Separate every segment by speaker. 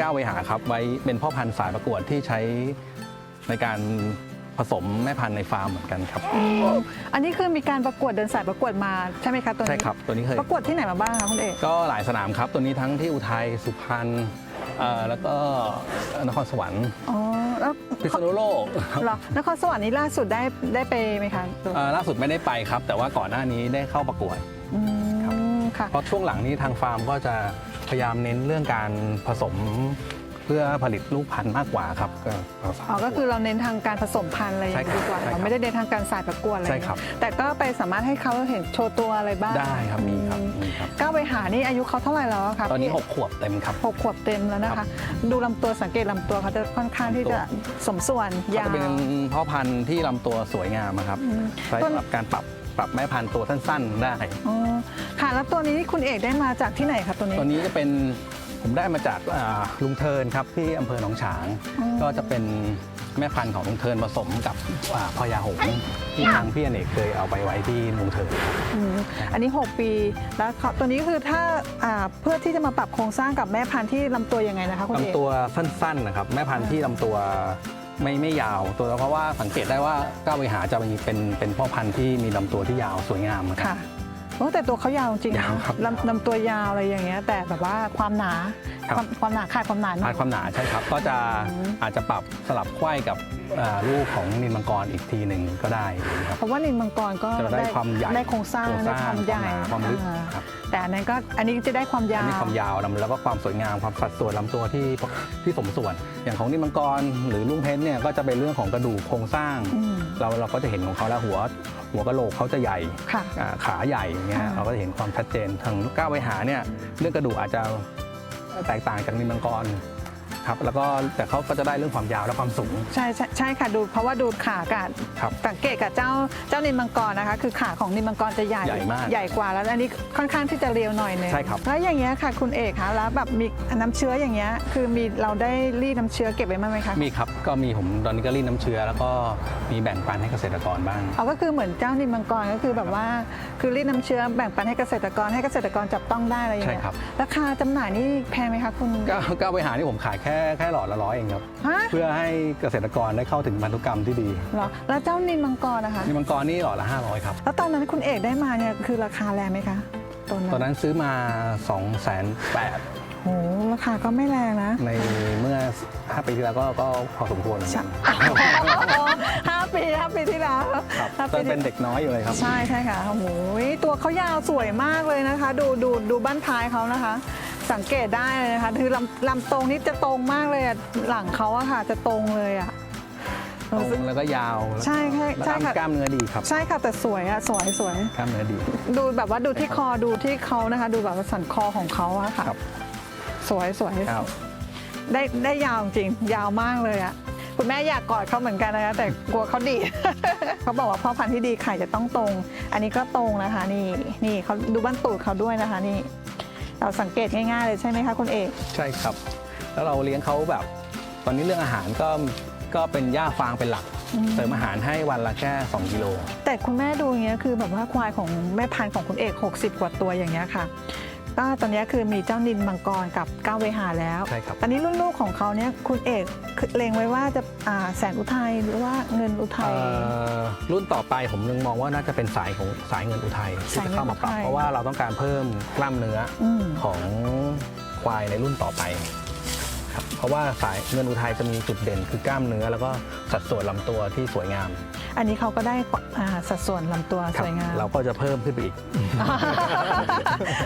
Speaker 1: ก้าวไวหาครับไว้เป็นพ่อพันธุ์สายประกวดที่ใช้ในการผสมแม่พันธุ์ในฟาร์มเหมือนกันครับ
Speaker 2: อืมอันนี้คือมีการประกวดเดินสายประกวดมาใช่ไหมคะตัวนี้
Speaker 1: ใช่ครับตัวนี้เคย
Speaker 2: ประกวดที่ไหนมาบ้างคะคุณเอก
Speaker 1: ก็หลายสนามครับตัวนี้ทั้งที่อุทัยสุพรรณเอ่อแล้วก็นครสวรรค์
Speaker 2: อ๋อแล้ว
Speaker 1: พิษณุโลก
Speaker 2: เหรอนครสวรรค์นี้ล่าสุดได้ได้ไปไหมคะตัว
Speaker 1: เอ่อล่าสุดไม่ได้ไปครับ แต่ว่าก่อนหน้านี้ได้เข้าประกวด
Speaker 2: อืมค่ะ
Speaker 1: เพราะช่วงหลังนี้ทางฟาร์มก็จะ พยายามเน้นเรื่องการผสมเพื่อผลิตลูกพันธุ์มากกว่าครับก็
Speaker 2: อ๋อก็คือเราเน้นทางการผสมพันธุ์อะไรอย่างนี้
Speaker 1: ใช่ครับ
Speaker 2: ดีกว่า
Speaker 1: ใช่ครับ
Speaker 2: เราไม่ได้เน้นทางการสายประกวดอะไร
Speaker 1: ใช่ครับ
Speaker 2: แต่ก็ไปสามารถให้เขาเห็นโชว์ตัวอะไรบ้าง
Speaker 1: ได้ครับมีครับ
Speaker 2: อืม
Speaker 1: มีครับ
Speaker 2: ก้าวไปหานี่อายุเขาเท่าไหร่แล้วอะคะ
Speaker 1: ตอนนี้
Speaker 2: พี่
Speaker 1: 6ขวบเต็มครับ
Speaker 2: หกขวบเต็มแล้วนะ
Speaker 1: ครั
Speaker 2: คะ
Speaker 1: บ
Speaker 2: ดูลำตัวสังเกตลำตัวเขาจะค่อนข้างที่จะสมส่วน
Speaker 1: เขา
Speaker 2: ยาว
Speaker 1: จะเป็นพ่อพันธุ์ที่ลำตัวสวยงามอะครับ
Speaker 2: อืม
Speaker 1: ใช้
Speaker 2: ต้น
Speaker 1: สำหรับการปรับ ปรับแม่พันธุ์ตัวสั้น ๆ ได้
Speaker 2: อ๋อค่ะ แล้วตัวนี้คุณเอกได้มาจากที่ไหนคะตัวนี้
Speaker 1: ตัวนี้จะเป็นผมได้มาจากอ่าลุงเทินครับที่อำเภอหนองฉาง
Speaker 2: อ๋อ
Speaker 1: ก็จะเป็นแม่พันธุ์ของลุงเทินผสมกับอ่าพญาหงส์ที่ทางพี่อเนกเคยเอาไปไว้ที่ลุงเทิน
Speaker 2: อืมอันนี้ 6 ปีแล้วเขาตัวนี้คือถ้าอ่าเพื่อที่จะมาปรับโครงสร้างกับแม่พันธุ์ที่ลำตัวยังไงนะคะคุณเอก
Speaker 1: ลำตัวสั้นๆนะครับแม่พันธุ์ที่ลำตัว ไม่ไม่ยาวตัวเพราะว่าสังเกตได้ว่าก้าวไปหาจะมีเป็นเป็นพ่อพันธุ์ที่มีลำตัวที่ยาวสวยงามครับ
Speaker 2: ค่ะ โอ้แต่ตัวเขายาวจริงๆ
Speaker 1: ยาว
Speaker 2: นะครับลำลำตัวยาวอะไรอย่างเงี้ย แต่แบบว่าความหนา
Speaker 1: ครับ
Speaker 2: ความความหนาขาดความหนาหน่
Speaker 1: พา
Speaker 2: อ
Speaker 1: ด
Speaker 2: ย
Speaker 1: ความหนาใช่ครับ ก็จะ
Speaker 2: อืม
Speaker 1: อาจจะปรับสลับไขว้กับอ่าลูกของนินมังกรอีกทีหนึ่งก็ได้ครับ
Speaker 2: เพราะว่านินมังกรก็
Speaker 1: จะได้ความใหญ่
Speaker 2: ได้โครงสร้าง
Speaker 1: โครงส
Speaker 2: ได้
Speaker 1: ร้าง
Speaker 2: ความใหญ่
Speaker 1: ความหนาความลึก
Speaker 2: อ่า
Speaker 1: ครับ
Speaker 2: แต่อันนั้นก็อันนี้จะได้ความยา
Speaker 1: อัน
Speaker 2: ว
Speaker 1: นี้ความยาวแล้วก็ความสวยงามความสัดส่วนลำตัวที่ที่สมส่วน อย่างของนินมังกรหรือลุงเพชรเนี่ยก็จะเป็นเรื่องของกระดูกโครงสร้าง
Speaker 2: อืม
Speaker 1: เราเราก็จะเห็นของเขาแล้วหัวหัวกะโหลกเขาจะใหญ่
Speaker 2: ค่ะ
Speaker 1: อ่าขาใหญ่อย่างเงี้ย
Speaker 2: อ่า
Speaker 1: เราก็จะเห็นความชัดเจนทางก้าวไปหาเนี่ยเรื่องกระดูกอาจจะแตกต่างจากนินมังกร ครับแล้วก็แต่เขาก็จะได้เรื่องความยาวและความสูง
Speaker 2: ใช่ใช่ใช่ค่ะดูเพราะว่าดูขากับ
Speaker 1: ครับ
Speaker 2: สังเกตกับเจ้าเจ้านินมังกรนะคะ คือขาของนินมังกรจะใหญ่
Speaker 1: ใหญ่มาก
Speaker 2: ใหญ่กว่าแล้วอันนี้ค่อนข้างที่จะเรียวหน่อยหนึง
Speaker 1: ใช่ครับ
Speaker 2: แล้วอย่างเงี้ยค่ะ คุณเอกคะแล้วแบบมีน้ำเชื้ออย่างเงี้ยคือมีเราได้รีดน้ำเชื้อเก็บไว้บ้างไหมคะ
Speaker 1: มีครับก็มีผมตอนนี้ก็รีดน้ำเชื้อ แล้วก็มีแบ่งปันให้เกษตรกรบ้าง
Speaker 2: เอาก็คือเหมือนเจ้านินมังกรก็คือแบบว่าคือรีดน้ำเชื้อแบ่งปันให้เกษตรกรให้เกษตรกรจับต้องได้อะไรอย่างเงี้ย
Speaker 1: ใช่ครับ
Speaker 2: ราคาจำหน่ายนี่แพงไหมคะคุณ
Speaker 1: ก้าวก้าวไปหาที่ผมขายแค่แค่หลอดละร้อยเองครับ
Speaker 2: ฮะ
Speaker 1: เพื่อให้เกษตรกรได้เข้าถึงพันธุกรรมที่ดี
Speaker 2: เหรอแล้วเจ้านินมังกรนะคะ
Speaker 1: นี่มังกรนี่หลอดละ 500 ครับ
Speaker 2: แล้วตอนนั้นคุณเอกได้มาเนี่ยคือราคาแรงไหมคะตอนนั้น
Speaker 1: ตอนนั้นซื้อมา2 8 0 0 0
Speaker 2: โหราคาก็ไม่แรงนะ
Speaker 1: ในเมื่อ 5 ปีที่แล้วก็ก็พอสมควรเหมือนกัน
Speaker 2: ห้าปีห้าปีที่แล้ว
Speaker 1: ครับ
Speaker 2: ห้า
Speaker 1: ตอ
Speaker 2: ปี
Speaker 1: นเป็นเด็กน้อยอยู่เลยครับ
Speaker 2: ใช่ใช่ค่ะโอ้โหตัวเขายาวสวยมากเลยนะคะ ดูดูดูบ้านท้ายเขานะคะ สังเกตได้เลยนะคะคือลำลำตรงนี่จะตรงมากเลยอะหลังเขาอะค่ะ จะตรงเลยอะ
Speaker 1: ตรงแล้วก็ยาว
Speaker 2: ใช่ใช่
Speaker 1: แล้ว
Speaker 2: ใช่
Speaker 1: ก็
Speaker 2: ค่ะ
Speaker 1: กล้ามเนื้อดีครับ
Speaker 2: ใช่ค่ะแต่สวยอะสวยสวย
Speaker 1: กล้ามเนื้อดี
Speaker 2: ดูแบบว่าดูที่คอดูที่เขานะคะ ดูแบบว่าสันคอของเขาอะค่ะ
Speaker 1: ครับ
Speaker 2: สวยสวย
Speaker 1: ครับ
Speaker 2: ได้ได้ยาวจริงยาวมากเลยอะคุณแม่อยากกอดเขาเหมือนกันนะคะแต่กลัวเขาดีเขาบอกว่าพ่อพันธุ์ที่ดีไข่จะต้องตรง อันนี้ก็ตรงนะคะ นี่นี่เขาดูบ้านตูดเขาด้วยนะคะนี่ เราสังเกตง่ายๆเลยใช่ไหมคะคุณเอก
Speaker 1: ใช่ครับ แล้วเราเลี้ยงเขาแบบ ตอนนี้เรื่องอาหารก็ก็เป็นหญ้าฟางเป็นหลักเสริมอาหารให้วันละแค่ 2 กิโล
Speaker 2: แต่คุณแม่ดูอย่างเงี้ยคือแบบว่าควายของแม่พันธุ์ของคุณเอก 60 กว่าตัวอย่างเงี้ยค่ะ ก็ตอนเนี้ยคือมีเจ้านินมังกรกับก้าวเวหาแล้ว
Speaker 1: ใช่ครับ
Speaker 2: ตอนนี้รุ่นลูกของเขาเนี่ยคุณเอกคือเลงไว้ว่าจะอ่าแสนอุทัยหรือว่าเงินอุทัย
Speaker 1: เอ่อรุ่นต่อไปผมยังมองว่าน่าจะเป็นสายของสายเงินอุทัยที่
Speaker 2: สาย
Speaker 1: จะ
Speaker 2: เงิน
Speaker 1: เข้ามาปรับ
Speaker 2: อุทัย
Speaker 1: เพราะว่าเราต้องการเพิ่มกล้ามเนื้ออ
Speaker 2: อืม
Speaker 1: ของควายในรุ่นต่อไปครับเพราะว่าสายเงินอุทัยจะมีจุดเด่นคือกล้ามเนื้อ แล้วก็สัดส่วนลำตัวที่สวยงาม
Speaker 2: อันนี้เขาก็ได้อ่าสัดส่วนลำตัว
Speaker 1: ครั
Speaker 2: สวยงาม
Speaker 1: เราก็จะเพิ่มขึ้นไปอีก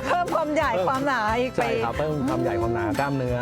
Speaker 2: เพิ่มความใหญ่ ความหนาอีกไป
Speaker 1: ใช่ครับเพิ่มความใหญ่ความหนากล้ามเนื้อ